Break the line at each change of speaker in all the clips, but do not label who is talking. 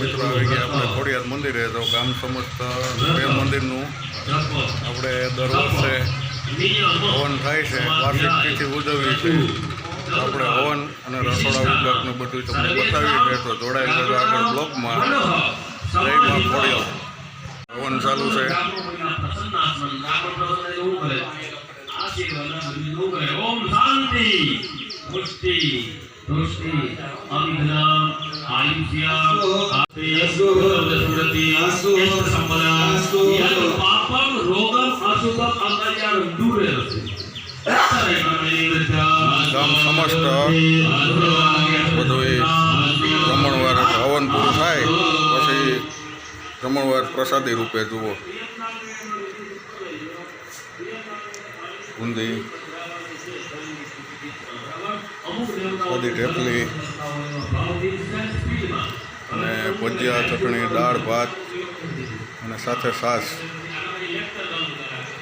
મિત્રો આવી ગયા. આપણે ખોડિયાર મંદિરે તો ગામ સમસ્ત પ્રેમ મંદિરનું આપણે દર વર્ષે હવન થાય છે. વાર્ષિક તિથિ છીએ. આપણે હવન અને રસોડા વિભાગનું બધું તમને બતાવીએ છે તો જોડાયેલ રહેજો આગળ બ્લોકમાં જય માં ખોડિયાર. હવન ચાલુ છે.
દૃષ્ટિ અવિઘ્ન આયુષ્ય સુરતિ ઇષ્ટ સંપદા યદ પાપમ રોગમ અશુભમ અકલ્યાણમ દૂરે
ગામ સમસ્ત બધું એ જમણવાર હવન પૂરું થાય પછી જમણવાર પ્રસાદી રૂપે જુઓ. બુંદી બધી ઢેફલી અને ભજીયા ચટણી દાળ ભાત અને સાથે છાશ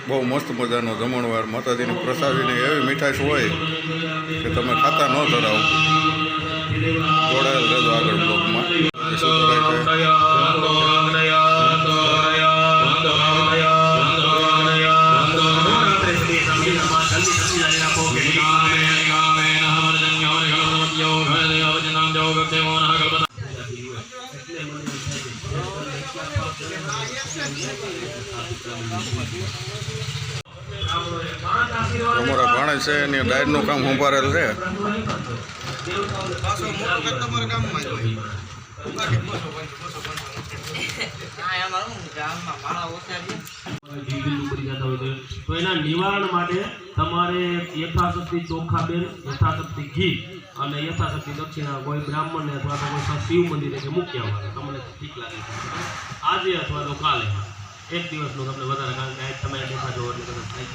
બહુ મસ્ત મજાનો જમણવાર માતાજીની પ્રસાદીની એવી મીઠાશ હોય કે તમે ખાતા ન ધરાવો જોડાયેલ રહેજો આગળ બ્લોકમાં શું અમારા ભાણે છે, એની ડાયરનું કામ સંભાળેલ છે.
તો એના નિવારણ માટે તમારે યથાશક્તિ ચોખા બેન યથાશક્તિ ઘી અને યથાશક્તિ દક્ષિણા કોઈ બ્રાહ્મણને અથવા તો કોઈ શિવ મંદિરે કે મૂક્યા હોય તમને ઠીક લાગે આજે અથવા તો કાલે. એક દિવસનું તમને વધારે, કારણ કે આજ તમે દેખાજો એટલે કદાચ થાય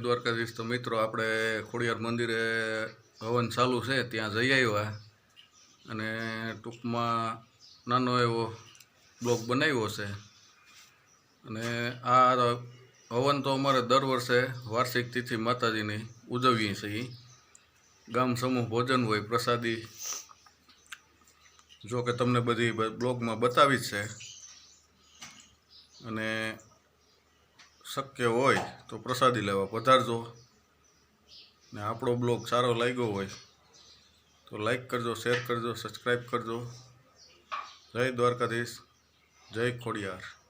દ્વારકાધીશ. મિત્રો, આપણે ખોડિયાર મંદિરે હવન ચાલુ છે, ત્યાં જઈ આવ્યા. અને ટૂંકમાં નાનો એવો બ્લોક બનાવ્યો છે. અને આ હવન તો અમારે દર વર્ષે વાર્ષિક તિથિ માતાજીની ઉજવીએ છીએ. ગામ સમૂહ ભોજન હોય, પ્રસાદી. જો કે તમને બધી બ્લોગમાં બતાવી છે. અને શક્ય હોય તો પ્રસાદી લેવા પધારજો. ને આપણો બ્લોગ સારો લાગ્યો હોય તો લાઈક કરજો, શેર કરજો, સબસ્ક્રાઈબ કરજો. જય દ્વારકાધીશ, જય ખોડિયાર.